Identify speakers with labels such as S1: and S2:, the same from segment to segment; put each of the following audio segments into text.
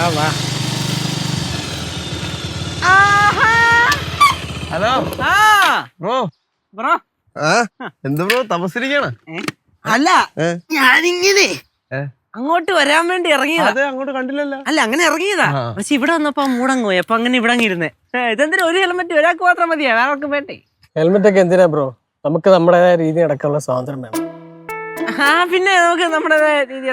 S1: വാ വാ ഹലോ
S2: ആ.
S1: ബ്രോ
S2: ബ്രോ
S1: എന്ത് ബ്രോ തപസ്സിരിക്കാണ്
S2: അല്ല. ഞാനിങ്ങനെ അങ്ങോട്ട് വരാൻ വേണ്ടി ഇറങ്ങിയതാ.
S1: അങ്ങോട്ട് കണ്ടില്ലല്ലോ.
S2: അല്ല അങ്ങനെ ഇറങ്ങിയതാ. പക്ഷെ ഇവിടെ വന്നപ്പോ മൂടങ്ങ് പോയി. അപ്പൊ അങ്ങനെ ഇവിടെ ഇരുന്നേ. ഇതെന്തിനാ? ഒരു ഹെൽമെറ്റ് ഒരാൾക്ക് മാത്രം മതിയാ? വേറെ വേണ്ടേ?
S3: ഹെൽമെറ്റ് ഒക്കെ എന്തിനാ ബ്രോ നമുക്ക് നമ്മുടേതായ രീതി അടക്കമുള്ള സ്വാതന്ത്ര്യം വേണം.
S2: ആ പിന്നെ നമുക്ക് നമ്മുടെ രീതി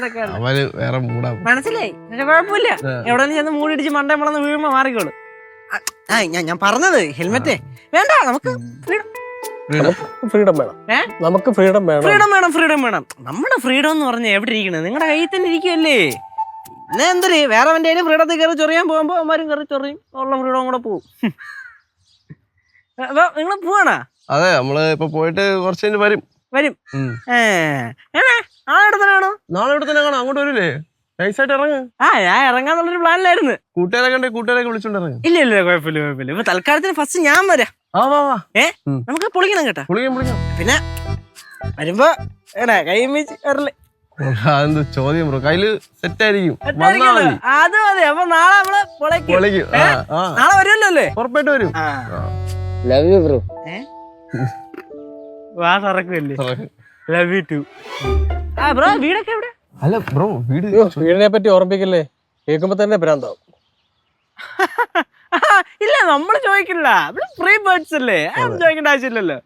S1: വേറെ മൂടാ
S2: മനസ്സിലായി? പക്ഷെ കുഴപ്പമില്ല. എവിടെ ചെന്ന് മൂടിടിച്ച് മണ്ടേ വളർന്ന് വീഴുമ്പോ മാറിക്കോളൂ. ആ, ഞാൻ ഞാൻ പറഞ്ഞത് ഹെൽമെറ്റേ. വേണ്ട നമുക്ക്
S3: ഫ്രീഡം. വേണം? നമുക്ക് ഫ്രീഡം വേണം.
S2: ഫ്രീഡം വേണം ഫ്രീഡം വേണം. നമ്മുടെ ഫ്രീഡം എന്ന് പറഞ്ഞാൽ എവിടെ ഇരിക്കണത് നിങ്ങളുടെ കയ്യിൽ തന്നെ ഇരിക്കുമല്ലേ പിന്നെ എന്തൊരു? വേറെ വണ്ടി ഫ്രീഡത്തിൽ കയറി ചൊറിയാൻ പോകുമ്പോ അവന്മാരും കയറി ചൊറിയും. ഉള്ള ഫ്രീഡം കൂടെ പോകും അപ്പൊ നിങ്ങൾ പോവാണോ?
S1: അതെ നമ്മൾ ഇപ്പൊ പോയിട്ട് കുറച്ച് കഴിഞ്ഞ് വരും.
S2: വരും. ആ ഇവിടെ തന്നെ ആണോ
S1: നാളെ ഇവിടെ തന്നെ കാണാം. അങ്ങോട്ട് വരില്ലേ? നൈസായിട്ട് ഇറങ്ങ്.
S2: ആ ഞാൻ ഇറങ്ങാന്നുള്ളൊരു പ്ലാനിലായിരുന്നു.
S1: കൂട്ടുകാരൊക്കെ കണ്ട് കൂട്ടുകാരൊക്കെ വിളിച്ചോണ്ട് ഇറങ്ങ്.
S2: ഇല്ല ഇല്ല കുഴപ്പമില്ല കുഴപ്പമില്ല. ഇപ്പൊ തൽക്കാലത്തിന് ഫസ്റ്റ് ഞാൻ വരാം.
S1: ആ വാ വാ.
S2: ഏ. നമുക്ക് പൊളിക്കണം കേട്ടോ.
S1: വിളിക്കാം വിളിക്കാം
S2: പിന്നെ വരുമ്പോ ഏടാ കൈ വെച്ച് വരല്ലേ
S1: അതെന്ത് ചോദ്യം ബ്രോ കയ്യിൽ സെറ്റ് ആയിരിക്കും. വന്നാ മതി.
S2: അത് മതി. അപ്പൊ നാളെ നമ്മൾ പൊളയ്ക്കും നാളെ വരുമല്ലോ അല്ലേ?
S1: ഉറപ്പായിട്ട് വരും.
S3: ലവ് യു ബ്രോ
S2: വാ ലവ് യു ടു ആ ബ്രോ വീടൊക്കെ എവിടെ
S1: അല്ല ബ്രോ വീട്
S3: വീടിനെ പറ്റി ഓർമ്മിക്കല്ലേ കേൾക്കുമ്പോ തന്നെ ഭ്രാന്താവും
S2: ഇല്ല നമ്മൾ ചോദിക്കില്ല ഫ്രീ ബേർഡ്സ് അല്ലേ ചോദിക്കേണ്ട ആവശ്യമില്ലല്ലോ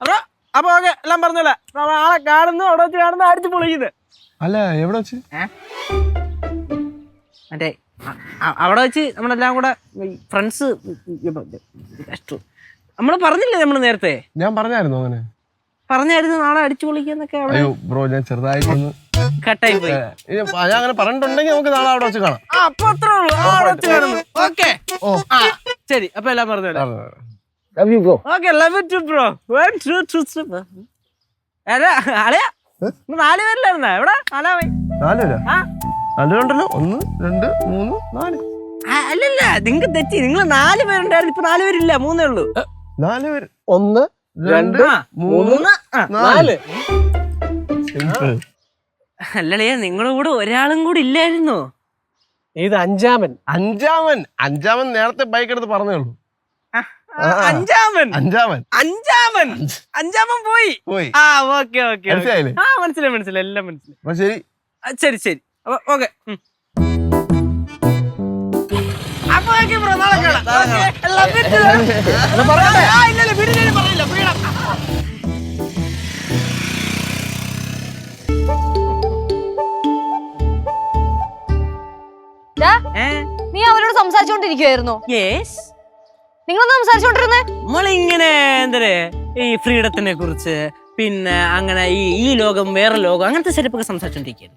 S2: അപ്പൊ അപ്പൊ ഓക്കെ എല്ലാം പറഞ്ഞല്ലേ ആളെ കാണുന്നു അവിടെ വെച്ച് കാണുന്നു അടിച്ച് പൊളിക്കുന്നത്
S1: അല്ല എവിടെ വെച്ച്
S2: മറ്റേ അവിടെ വെച്ച് നമ്മളെല്ലാം കൂടെ ഫ്രണ്ട്സ് നമ്മൾ പറഞ്ഞില്ലേ നമ്മൾ നേരത്തെ
S1: ഞാൻ പറഞ്ഞായിരുന്നു അങ്ങനെ
S2: പറഞ്ഞായിരുന്നു നാളെ അടിച്ചു പൊളിക്കുന്നൊക്കെ അവിടെ
S1: അയ്യോ ബ്രോ ഞാൻ ചെറുതായിട്ടൊന്ന്
S2: കട്ടായി പോയി
S1: ഇനി ഞാൻ അങ്ങനെ പറഞ്ഞിട്ടുണ്ടെങ്കിൽ നമുക്ക് നാളെ അവിടെ വെച്ച് കാണാം.
S2: ആ അപ്പൊ അത്രേ ഉള്ളൂ. ആ, അവിടെ വെച്ച് കാണുന്നു. ഓക്കെ.
S1: ഓ.
S2: ആ ശരി. അപ്പൊ എല്ലാം
S1: പറഞ്ഞു
S3: love you bro
S2: okay love too bro one two two അല്ല അളയാ ഇന്ന് നാല് പേരിലായിരുന്ന. എവിടെ? നാലാ പോയി.
S1: നാല് പേരാ?
S2: ആ.
S1: ഒന്ന് രണ്ട് മൂന്ന് നാല്.
S2: ആ, അല്ലല്ല നിങ്ങൾക്ക് തെറ്റി. നിങ്ങൾ നാല് പേരുണ്ടായിരുന്നു. ഇപ്പൊ നാല് പേരില്ല. മൂന്നേ ഉള്ളൂ.
S1: നാല് പേര്.
S3: ഒന്ന്
S1: രണ്ട്
S2: മൂന്ന്.
S1: നാല്.
S2: അല്ലളിയ നിങ്ങളുടെ കൂടെ ഒരാളും കൂടി ഇല്ലായിരുന്നോ.
S3: ഇത് അഞ്ചാമൻ.
S1: അഞ്ചാമൻ. അഞ്ചാമൻ നേരത്തെ ബൈക്ക് എടുത്ത് പറഞ്ഞേ ഉള്ളൂ.
S2: അഞ്ചാമൻ.
S1: അഞ്ചാമൻ.
S2: അഞ്ചാമൻ. അഞ്ചാമൻ പോയി.
S1: പോയി.
S2: ആ ഓക്കെ ഓക്കെ
S1: മനസ്സിലായില്ലേ?
S2: ആ മനസ്സിലായി മനസ്സിലായി എല്ലാം മനസ്സിലായി.
S1: ശരി.
S2: ശരി ശരി. അപ്പൊ ഓക്കെ അപ്പൊ ഓക്കെ ബ്രോ നാളെ കാണാം.
S4: നീ അവരോട് സംസാരിച്ചോണ്ടിരിക്കുവായിരുന്നു?
S2: Yes.
S4: നിങ്ങളൊന്ന് സംസാരിച്ചോണ്ടിരുന്നേ?
S2: നമ്മളിങ്ങനെ എന്തേ ഈ ഫ്രീഡത്തിനെ കുറിച്ച് പിന്നെ അങ്ങനെ ഈ ഈ ലോകം വേറെ ലോകം അങ്ങനത്തെ സെറ്റപ്പ് ഒക്കെ സംസാരിച്ചോണ്ടിരിക്കുന്നു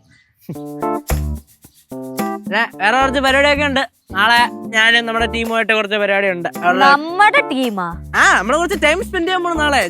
S2: പിന്നെ വേറെ കുറച്ച് പരിപാടിയൊക്കെ ഉണ്ട്. നാളെ ഞാനും നമ്മുടെ ടീമുമായിട്ട് കുറച്ച് പരിപാടി ഉണ്ട്
S4: നമ്മുടെ ടീമാ
S2: ആ? നമ്മൾ കുറച്ച് ടൈം സ്പെൻഡ് ചെയ്യാൻ പോണു നാളെ.